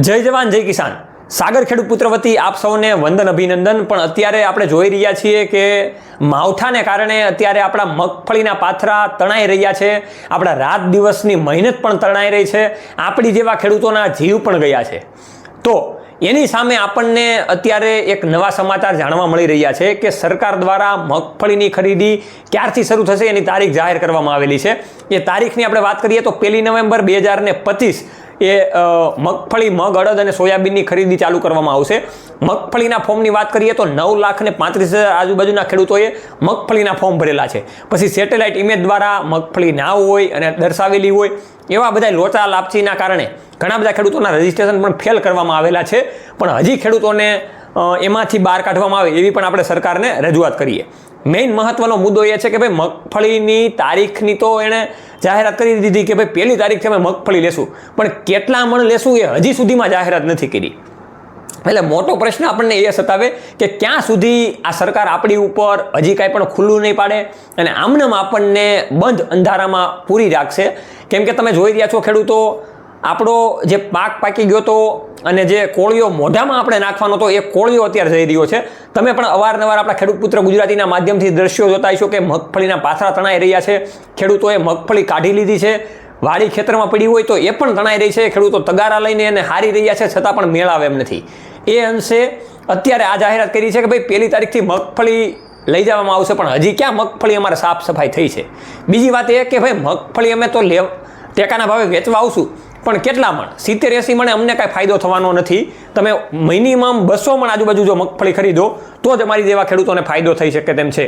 જય જવાન, જય કિસાન. સાગર ખેડૂત પુત્ર વતી આપ સૌને વંદન, અભિનંદન. પણ અત્યારે આપણે જોઈ રહ્યા છીએ કે માવઠાને કારણે અત્યારે આપણા મગફળીના પાથરા તણાઈ રહ્યા છે. આપણા રાત દિવસની મહેનત પણ તણાઈ રહી છે. આપણી જેવા ખેડૂતોના જીવ પણ ગયા છે. તો એની સામે આપણને અત્યારે એક નવા સમાચાર જાણવા મળી રહ્યા છે કે સરકાર દ્વારા મગફળીની ખરીદી ક્યારથી શરૂ થશે એની તારીખ જાહેર કરવામાં આવેલી છે. એ તારીખની આપણે વાત કરીએ તો પહેલી નવેમ્બર બે હજાર ને પચીસ એ મગફળી, મગ, અડદ અને સોયાબીનની ખરીદી ચાલુ કરવામાં આવશે. મગફળીના ફોર્મની વાત કરીએ તો નવ લાખ ને પાંત્રીસ હજાર આજુબાજુના ખેડૂતોએ મગફળીના ફોર્મ ભરેલા છે. પછી સેટેલાઇટ ઇમેજ દ્વારા મગફળી ના હોય અને દર્શાવેલી હોય એવા બધા લોચા લાપસીના કારણે ઘણા બધા ખેડૂતોના રજિસ્ટ્રેશન પણ ફેલ કરવામાં આવેલા છે. પણ હજી ખેડૂતોને એમાંથી બહાર કાઢવામાં આવે એવી પણ આપણે સરકારને રજૂઆત કરીએ. મેઇન મહત્વનો મુદ્દો એ છે કે ભાઈ મગફળીની તારીખની તો એણે જાહેરાત કરી દીધી કે ભાઈ પહેલી તારીખથી અમે મગફળી લેશું. પણ કેટલા મણ લેશું એ હજી સુધીમાં જાહેરાત નથી કરી. એટલે મોટો પ્રશ્ન આપણને એ સતાવે કે ક્યાં સુધી આ સરકાર આપણી ઉપર હજી કાંઈ પણ ખુલ્લું નહીં પાડે અને આમનામ આપણને બંધ અંધારામાં પૂરી રાખશે. કેમ કે તમે જોઈ રહ્યા છો ખેડૂતો આપણો જે પાક પાકી ગયો તો અને જે કોળિયો મોઢામાં આપણે નાખવાનો હતો એ કોળિયો અત્યારે જઈ રહ્યો છે. તમે પણ અવારનવાર આપણા ખેડૂત પુત્ર ગુજરાતીના માધ્યમથી દ્રશ્યો જોતા હશો કે મગફળીના પાથરા તણાઈ રહ્યા છે. ખેડૂતોએ મગફળી કાઢી લીધી છે. વાડી ખેતરમાં પડી હોય તો એ પણ તણાઈ રહી છે. ખેડૂતો તગારા લઈને એને હારી રહ્યા છે છતાં પણ મેળ આવે એમ નથી. એ અંશે અત્યારે આ જાહેરાત કરી છે કે ભાઈ પહેલી તારીખથી મગફળી લઈ જવામાં આવશે, પણ હજી ક્યાં મગફળી અમારે સાફ સફાઈ થઈ છે? બીજી વાત એ કે ભાઈ મગફળી અમે તો લેવ ટેકાના ભાવે વેચવા આવશું. પણ કેટલા મણ? સિત્તેર એસી મણે અમને કાંઈ ફાયદો થવાનો નથી. તમે મિનિમમ બસો મણ આજુબાજુ જો મગફળી ખરીદો, તો જ અમારી જેવા ખેડૂતોને ફાયદો થઈ શકે તેમ છે.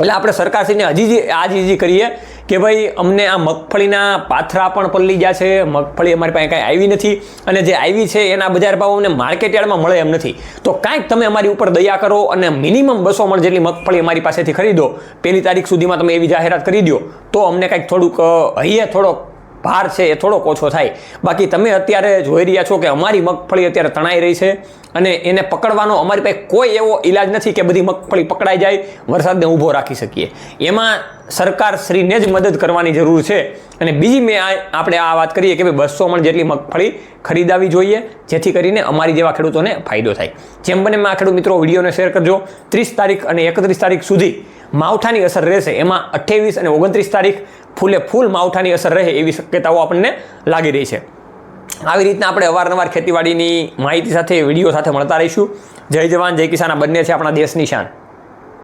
એટલે આપણે સરકારશ્રીને હજી જે આજ ઈજી કરીએ કે ભાઈ, અમને આ મગફળીના પાથરા પણ પલળી ગયા છે. મગફળી અમારી પાસે કાંઈ આવી નથી અને જે આવી છે એના બજાર ભાવ અમને માર્કેટ યાર્ડમાં મળે એમ નથી. તો કાંઈક તમે અમારી ઉપર દયા કરો અને મિનિમમ બસો મણ જેટલી મગફળી અમારી પાસેથી ખરીદો. પહેલી તારીખ સુધીમાં તમે એવી જાહેરાત કરી દો તો અમને કાંઈક થોડુંક હૈયે થોડોક. ભાર છે એ થોડોક ઓછો થાય. બાકી તમે અત્યારે જોઈ રહ્યા છો કે અમારી મગફળી અત્યારે તણાઈ રહી છે અને એને પકડવાનો અમારી પાસે કોઈ એવો ઈલાજ નથી કે બધી મગફળી પકડાઈ જાય, વરસાદને ઊભો રાખી શકીએ. એમાં સરકાર શ્રીને જ મદદ કરવાની જરૂર છે. અને બીજી મેં આપણે આ વાત કરીએ કે ભાઈ બસો મણ જેટલી મગફળી ખરીદાવી જોઈએ, જેથી કરીને અમારી જેવા ખેડૂતોને ફાયદો થાય. જેમ બને આ ખેડૂત મિત્રો, વિડીયોને શેર કરજો. ત્રીસ તારીખ અને એકત્રીસ તારીખ સુધી માવઠાની અસર રહેશે. એમાં અઠ્ઠાવીસ અને ઓગણત્રીસ તારીખ ફૂલે ફૂલ માવઠાની અસર રહે એવી શક્યતાઓ આપણને લાગી રહી છે. આવી રીતના આપણે અવારનવાર ખેતીવાડીની માહિતી સાથે, વીડિયો સાથે મળતા રહીશું. જય જવાન, જય કિસાન. બંને છે આપણા દેશની શાન.